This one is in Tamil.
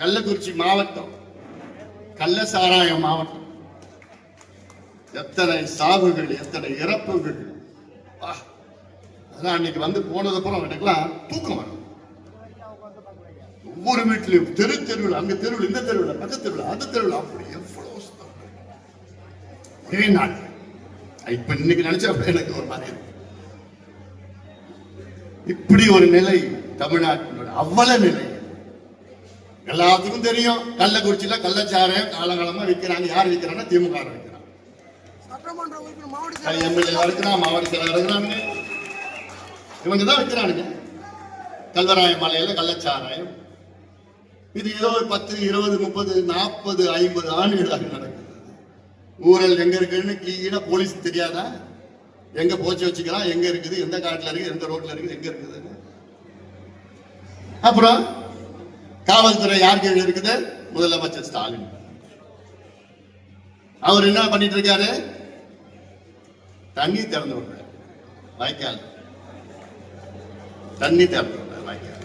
கள்ளக்குறிச்சி மாவட்டம். கள்ள சாராயம் மாவட்டம். எத்தனை சாவுகள் எத்தனை இறப்புகள். அன்னைக்கு வந்து போனதுக்கப்புறம் எனக்குலாம் தூக்கம் வரும். ஒவ்வொரு வீட்லயும் தெரு தெருவில் அங்க தெருவில் இந்த தெருவில் பக்க தெருவில் அந்த தெருவில் அப்படி எவ்வளவு சுத்தம். ஒரே நாள். இப்ப இன்னைக்கு நினைச்சா எனக்கு ஒரு மாதிரி இப்படி ஒரு நிலை தமிழ்நாட்டினோட அவ்வள நிலை. எல்லாத்துக்கும் தெரியும். கள்ளக்குறிச்சியில கள்ளச்சாராயம் காலகாலமா விற்கிறாங்க யார் விற்கிறாங்கன்னா திமுக விற்கிறாங்க எம்எல்ஏ இருக்கிறான் மாவட்ட செயலர் இருக்கிறாங்க இவங்க தான் விற்கிறானுங்க கல்வராய மலையில கள்ளச்சாராயம் இது ஏதோ ஒரு பத்து இருபது முப்பது நாற்பது ஐம்பது ஆண்டுகளாக நடக்குது. ஊழல் எங்க இருக்குன்னு கீழே போலீஸ் தெரியாதா? எங்க போச்சு வச்சுக்கலாம் எங்க இருக்குது? எந்த காட்டுல இருக்கு எந்த ரோட்ல இருக்குது? எங்க இருக்குதுன்னு. அப்புறம் காவல்துறை யார் கீழ் இருக்குது? முதலமைச்சர் ஸ்டாலின். அவர் என்ன பண்ணிட்டு இருக்காரு தண்ணி திறந்து விடுற வாய்க்கால். தண்ணி திறந்து விடுற வாய்க்கால்.